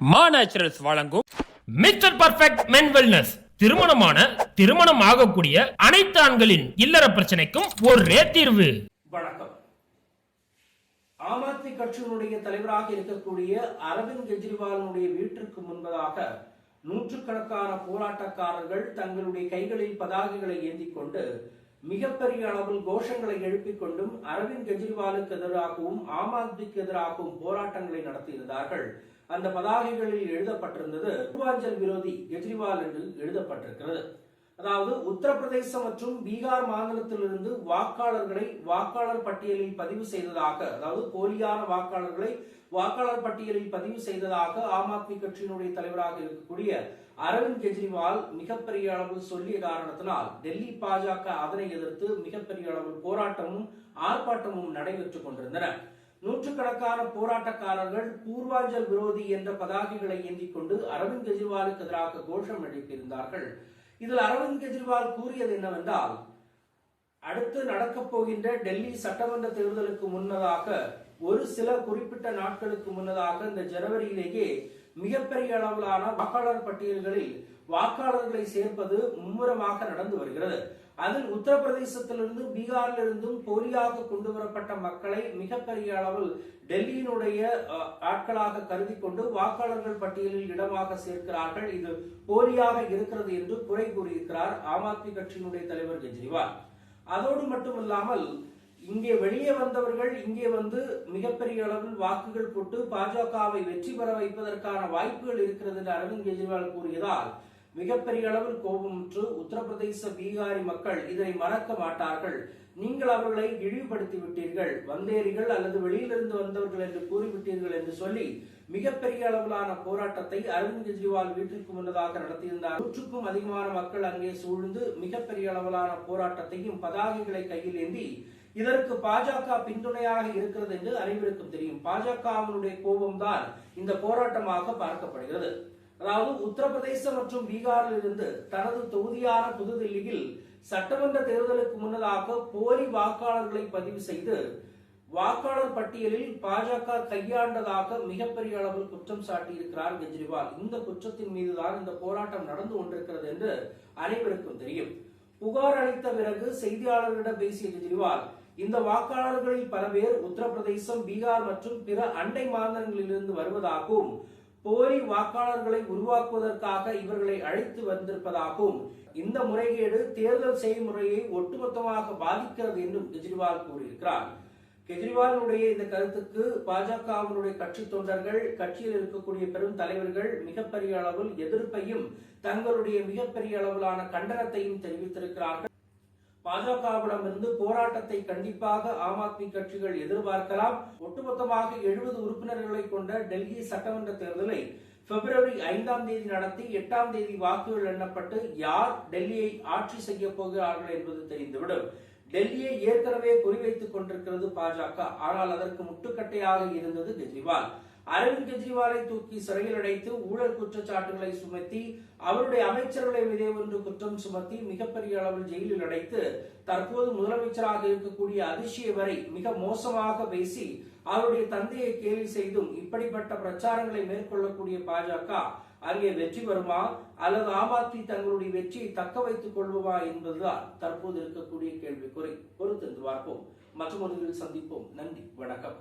மா நேச்சுரல்ஸ் வழங்கும் mister perfect மென் wellness திருமணமான திருமணம் ஆகக்கூடிய அனைத்து ஆண்களின் இல்லற பிரச்சனைக்கும் ஒரே தீர்வு. வணக்கம். ஆம் ஆத்மி கட்சியினுடைய தலைவராக இருக்கக்கூடிய அரவிந்த் கெஜ்ரிவாலினுடைய வீட்டிற்கு முன்பதாக நூற்றுக்கணக்கான போராட்டக்காரர்கள் தங்களுடைய கைகளில் பதாகைகளை ஏந்தி கொண்டு மிகப்பெரிய அளவில் கோஷங்களை எழுப்பிக் கொண்டும் அரவிந்த் கெஜ்ரிவாலுக்கு எதிராகவும் ஆம் ஆத்மிக்கு எதிராகவும் போராட்டங்களை நடத்தியிருந்தார்கள். அந்த பதாகைகளில் எழுதப்பட்டிருந்தது பூர்வாஞ்சல் விரோதி கெஜ்ரிவால் என்று எழுதப்பட்டிருக்கிறது. அதாவது உத்தரப்பிரதேசம் மற்றும் பீகார் மாநிலத்திலிருந்து வாக்காளர்களை வாக்காளர் பட்டியலில் பதிவு செய்ததாக அதாவது போலியான வாக்காளர்களை வாக்காளர் பட்டியலில் பதிவு செய்ததாக ஆம் ஆத்மி கட்சியினுடைய தலைவராக இருக்கக்கூடிய அரவிந்த் கெஜ்ரிவால் மிகப்பெரிய அளவு சொல்லிய காரணத்தினால் டெல்லி பாஜக அதனை எதிர்த்து மிகப்பெரிய அளவு போராட்டமும் ஆர்ப்பாட்டமும் நடைபெற்றுக் கொண்டிருந்தன. நூற்றுக்கணக்கான போராட்டக்காரர்கள் பூர்வாஞ்சல் விரோதி என்ற பதாகைகளை ஏந்திக் கொண்டு அரவிந்த் கெஜ்ரிவாலுக்கு எதிராக கோஷம் எழுப்பியிருந்தார்கள். இதில் அரவிந்த் கெஜ்ரிவால் கூறியது என்னவென்றால் அடுத்து நடக்கப் போகின்ற டெல்லி சட்டமன்ற தேர்தலுக்கு முன்னதாக ஒரு சில குறிப்பிட்ட நாட்களுக்கு முன்னதாக இந்த ஜனவரியிலேயே மிகப்பெரிய அளவிலான வாக்காளர் பட்டியல்களில் வாக்காளர்களை சேர்ப்பது மும்முரமாக நடந்து வருகிறது. அதில் உத்தரப்பிரதேசத்திலிருந்து பீகாரிலிருந்தும் போலியாக கொண்டு வரப்பட்ட மக்களை மிகப்பெரிய அளவில் டெல்லியினுடைய ஆட்களாக கருதி கொண்டு வாக்காளர்கள் பட்டியலில் இடமாக சேர்க்கிறார்கள். இது போலியாக இருக்கிறது என்று குறை கூறியிருக்கிறார் ஆம் ஆத்மி கட்சியினுடைய தலைவர் கெஜ்ரிவால். அதோடு மட்டுமல்லாமல் இங்கே வெளியே வந்தவர்கள் இங்கே வந்து மிகப்பெரிய அளவில் வாக்குகள் போட்டு பாஜகவை வெற்றி பெற வைப்பதற்கான வாய்ப்புகள் இருக்கிறது என்று அரவிந்த் கெஜ்ரிவால் கூறியதால் மிகப்பெரிய அளவில் கோபமுற்று உத்தரப்பிரதேச பீகாரி மக்கள் இதனை மறக்க மாட்டார்கள். நீங்கள் அவர்களை இழிவுபடுத்தி விட்டீர்கள் வந்தேரிகள் அல்லது வெளியிலிருந்து வந்தவர்கள் என்று கூறிவிட்டீர்கள் என்று சொல்லி மிகப்பெரிய அளவிலான போராட்டத்தை அரவிந்த் கெஜ்ரிவால் வீட்டிற்கு முன்னதாக நடத்தியிருந்தார். நூற்றுக்கும் அதிகமான மக்கள் அங்கே சூழ்ந்து மிகப்பெரிய அளவிலான போராட்டத்தையும் பதாகைகளை கையில் ஏந்தி இதற்கு பாஜக பின்துணையாக இருக்கிறது என்று அனைவருக்கும் தெரியும். பாஜகவினுடைய கோபம்தான் இந்த போராட்டமாக பார்க்கப்படுகிறது. அதாவது உத்தரப்பிரதேசம் மற்றும் பீகாரில் இருந்து தனது தொகுதியான புதுதில்லியில் சட்டமன்ற தேர்தலுக்கு முன்னதாக போலி வாக்காளர்களை பதிவு செய்து வாக்காளர் பட்டியலில் பாஜக கையாண்டதாக மிகப்பெரிய அளவில் குற்றம் சாட்டியிருக்கிறார் கெஜ்ரிவால். இந்த குற்றத்தின் மீதுதான் இந்த போராட்டம் நடந்து கொண்டிருக்கிறது என்று அனைவருக்கும் தெரியும். புகார் அளித்த பிறகு செய்தியாளர்களிடம் பேசிய கெஜ்ரிவால் இந்த வாக்காளர்களில் பல பேர் உத்தரப்பிரதேசம் பீகார் மற்றும் பிற அண்டை மாநிலங்களிலிருந்து வருவதாகவும் போலி வாக்காளர்களை உருவாக்குவதற்காக இவர்களை அழைத்து வந்திருப்பதாகவும் இந்த முறைகேடு தேர்தல் செய்முறையை ஒட்டுமொத்தமாக பாதிக்கிறது என்றும் கெஜ்ரிவால் கூறியிருக்கிறார். கெஜ்ரிவாலுடைய இந்த கருத்துக்கு பாஜகவினுடைய கட்சி தொண்டர்கள் கட்சியில் இருக்கக்கூடிய பெரும் தலைவர்கள் மிகப்பெரிய அளவில் எதிர்ப்பையும் தங்களுடைய மிகப்பெரிய அளவிலான கண்டனத்தையும் தெரிவித்திருக்கிறார்கள். பாஜகவிடமிருந்து போராட்டத்தை கண்டிப்பாக ஆம் ஆத்மி கட்சிகள் எதிர்பார்க்கலாம். ஒட்டுமொத்தமாக எழுபது உறுப்பினர்களை கொண்ட டெல்லி சட்டமன்ற தேர்தலை பிப்ரவரி ஐந்தாம் தேதி நடத்தி எட்டாம் தேதி வாக்குகள் எண்ணப்பட்டு யார் டெல்லியை ஆட்சி செய்ய போகிறார்கள் என்பது தெரிந்துவிடும். டெல்லியை ஏற்கனவே குறிவைத்துக் கொண்டிருக்கிறது பாஜக. ஆனால் அதற்கு முட்டுக்கட்டையாக இருந்தது கெஜ்ரிவால். அரவிந்த் கெஜ்ரிவாலை தூக்கி சிறையில் அடைத்து ஊழல் குற்றச்சாட்டுகளை சுமத்தி அவருடைய அமைச்சர்களை மீதே ஒன்று குற்றம் சுமத்தி மிகப்பெரிய அளவில் ஜெயிலில் அடைத்து தற்போது முதலமைச்சராக இருக்கக்கூடிய அதிர்ச்சியை வரை மிக மோசமாக பேசி அவருடைய தந்தையை கேலி செய்தும் இப்படிப்பட்ட பிரச்சாரங்களை மேற்கொள்ளக்கூடிய பாஜக அங்கே வெற்றி வருமா அல்லது ஆம் ஆத்மி தங்களுடைய வெற்றியை தக்க வைத்துக் கொள்வா என்பதுதான் தற்போது இருக்கக்கூடிய கேள்விக்குறை. பொறுத்திருந்து பார்ப்போம். மற்றொரு சந்திப்போம். நன்றி. வணக்கம்.